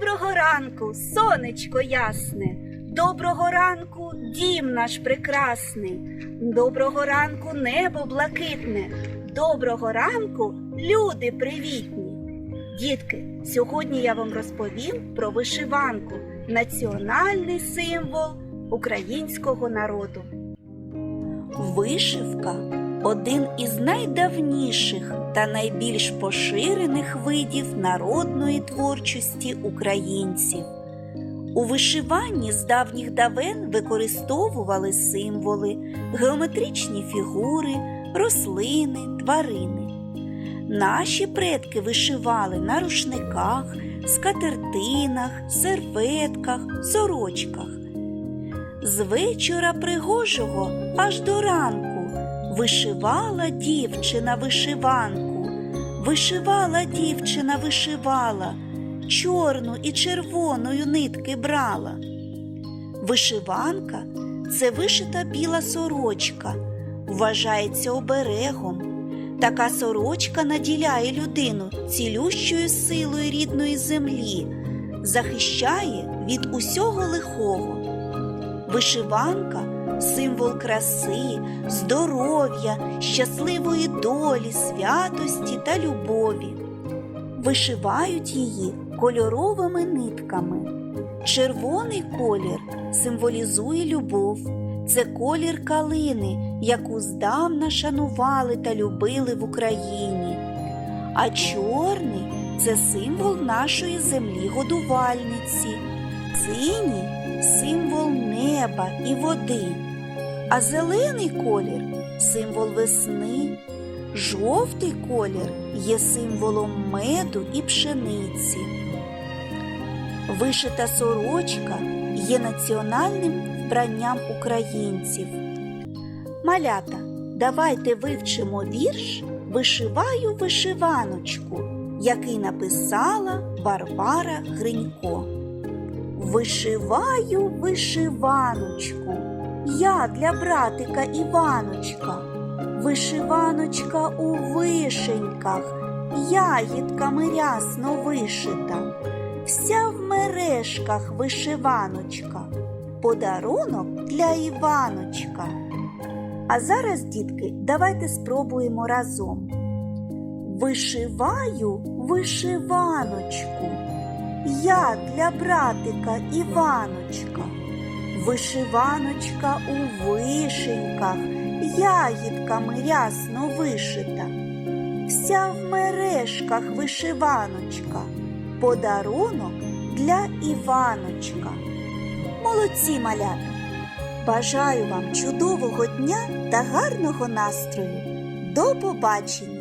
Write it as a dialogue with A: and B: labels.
A: Доброго ранку, сонечко ясне, доброго ранку, дім наш прекрасний, доброго ранку, небо блакитне, доброго ранку, люди привітні. Дітки, сьогодні я вам розповім про вишиванку, національний символ українського народу. Вишивка один із найдавніших та найбільш поширених видів народної творчості українців. У вишиванні з давніх давен використовували символи, геометричні фігури, рослини, тварини. Наші предки вишивали на рушниках, скатертинах, серветках, сорочках. З вечора пригожого аж до ранку вишивала дівчина вишиванку, вишивала дівчина вишивала, чорну і червоною нитки брала. Вишиванка це вишита біла сорочка, вважається оберегом. Така сорочка наділяє людину цілющою силою рідної землі, захищає від усього лихого. Вишиванка символ краси, здоров'я, щасливої долі, святості та любові. Вишивають її кольоровими нитками. Червоний колір символізує любов. Це колір калини, яку здавна шанували та любили в Україні. А чорний це символ нашої землі годувальниці. Синій символ неба і води, а зелений колір символ весни, жовтий колір є символом меду і пшениці. Вишита сорочка є національним вбранням українців. Малята, давайте вивчимо вірш Вишиваю вишиваночку, який написала Варвара Гринько. Вишиваю вишиваночку, я для братика Іваночка, вишиваночка у вишеньках, ягідками рясно вишита, вся в мережках вишиваночка, подарунок для Іваночка. А зараз, дітки, давайте спробуємо разом. Вишиваю вишиваночку. Я для братика Іваночка, вишиваночка у вишеньках, ягідками рясно вишита, вся в мережках вишиваночка, подарунок для Іваночка. Молодці малята! Бажаю вам чудового дня та гарного настрою. До побачення!